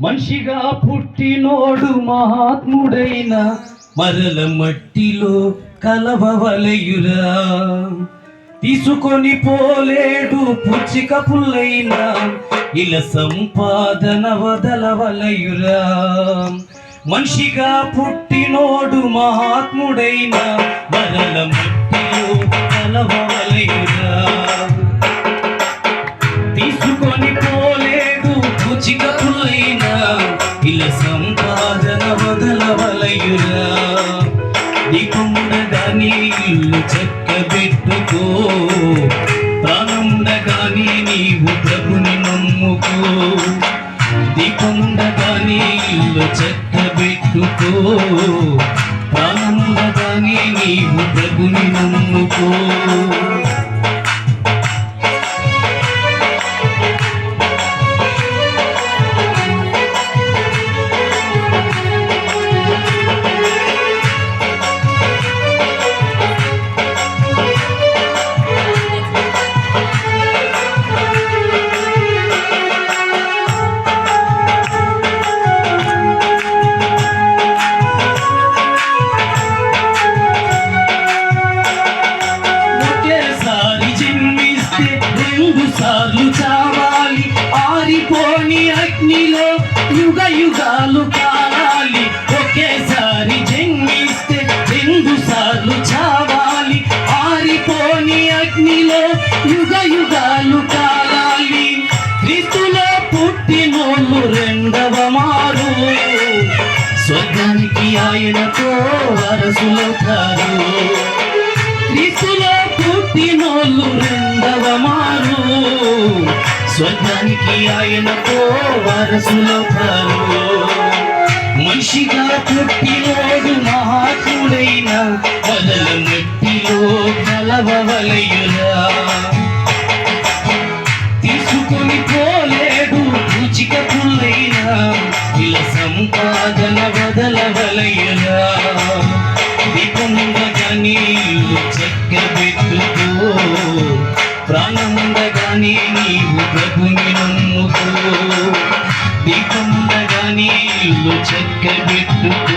మనిషిగా పుట్టినోడు మహాత్ముడైన మరల మట్టిలో కలవవలయురా. తీసుకొని పోలేడు పుచ్చిక పుల్లైన ఇలా సంపాదన వదలవలయురా. మనిషిగా పుట్టినోడు మహాత్ముడైన మరల మట్టిలో కలవవలయురా. సంపాదన వదలవలయురా ఇల్లు చెక్కబెట్టుకో. ప్రాణముండగాని నీవు ప్రభుని నమ్ముకో. దీపముండగాని ఇల్లు చెక్కబెట్టుకో. ప్రాణముండగాని నీవు ప్రభుని రెండు సార్లు చావాలి. ఆరిపోని అగ్నిలో యుగ యుగాలు కాలాలి ఒకేసారి జన్మిస్తే రెండు సార్లు చావాలి. ఆరిపోని అగ్నిలో యుగ యుగాలు కాలాలి క్రీస్తులో పుట్టినోళ్ళు రెండవ మారు. స్వర్గానికి ఆయనతో వరసులవుతారు. క్రీస్తులో పుట్టినోళ్ళు రెండు స్వర్గానికి ఆయనతో వారసులవుతారు మనిషిగా పుట్టినోడు మహాత్ముడైన వదల మట్టిలో కలవలయురా చెక్క పెట్టుకో